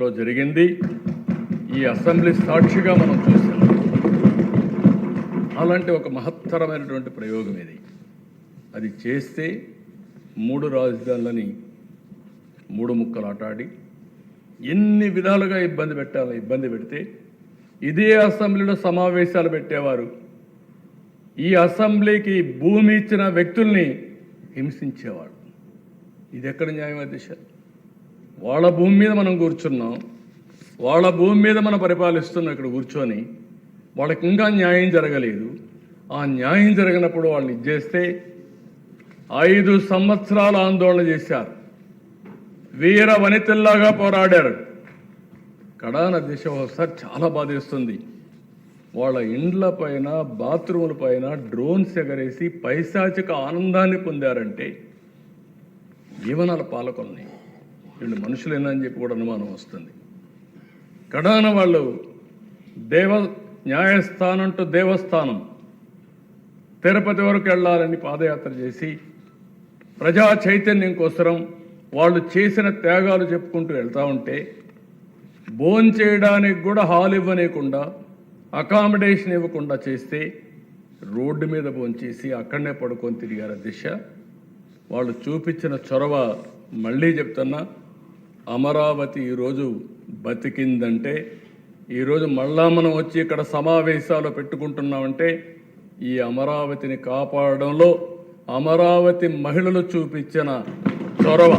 లో జరిగింది. ఈ అసెంబ్లీ సాక్షిగా మనం చూసాం అలాంటి ఒక మహత్తరమైనటువంటి ప్రయోగం ఇది. అది చేస్తే మూడు రాజధానులని మూడు ముక్కలు ఆటాడి ఎన్ని విధాలుగా ఇబ్బంది పెట్టాలి ఇబ్బంది పెడితే ఇదే అసెంబ్లీలో సమావేశాలు పెట్టేవారు. ఈ అసెంబ్లీకి భూమి ఇచ్చిన వ్యక్తుల్ని హింసించేవాడు ఇది ఎక్కడ న్యాయం వాళ్ళ భూమి మీద మనం కూర్చున్నాం వాళ్ళ భూమి మీద మనం పరిపాలిస్తున్నాం ఇక్కడ కూర్చొని వాళ్ళకి ఇంకా న్యాయం జరగలేదు. ఆ న్యాయం జరిగినప్పుడు వాళ్ళని ఇచ్చేస్తే ఐదు సంవత్సరాల ఆందోళన చేశారు. వీర వనితల్లాగా పోరాడారు. కడాన దిశ ఒకసారి చాలా బాధేస్తుంది వాళ్ళ ఇండ్ల పైన బాత్రూముల పైన డ్రోన్స్ ఎగరేసి పైశాచిక ఆనందాన్ని పొందారంటే జీవనాల పాలకొన్నాయి. వీళ్ళు మనుషులేనని చెప్పి కూడా అనుమానం వస్తుంది. కడాన వాళ్ళు దేవ న్యాయస్థానం టు దేవస్థానం తిరుపతి వరకు వెళ్ళాలని పాదయాత్ర చేసి ప్రజా చైతన్యం కోసరం వాళ్ళు చేసిన త్యాగాలు చెప్పుకుంటూ వెళ్తూ ఉంటే భోజనం చేయడానికి కూడా హాల్ ఇవ్వనీయకుండా అకామిడేషన్ ఇవ్వకుండా చేస్తే రోడ్డు మీద భోంచేసి అక్కడనే పడుకొని తిరిగారు దిశ? వాళ్ళు చూపించిన చొరవ మళ్ళీ చెప్తున్నా అమరావతి ఈరోజు బతికిందంటే ఈరోజు మళ్ళా మనం వచ్చి ఇక్కడ సమావేశాలు పెట్టుకుంటున్నామంటే ఈ అమరావతిని కాపాడడంలో అమరావతి మహిళలు చూపించిన చొరవ.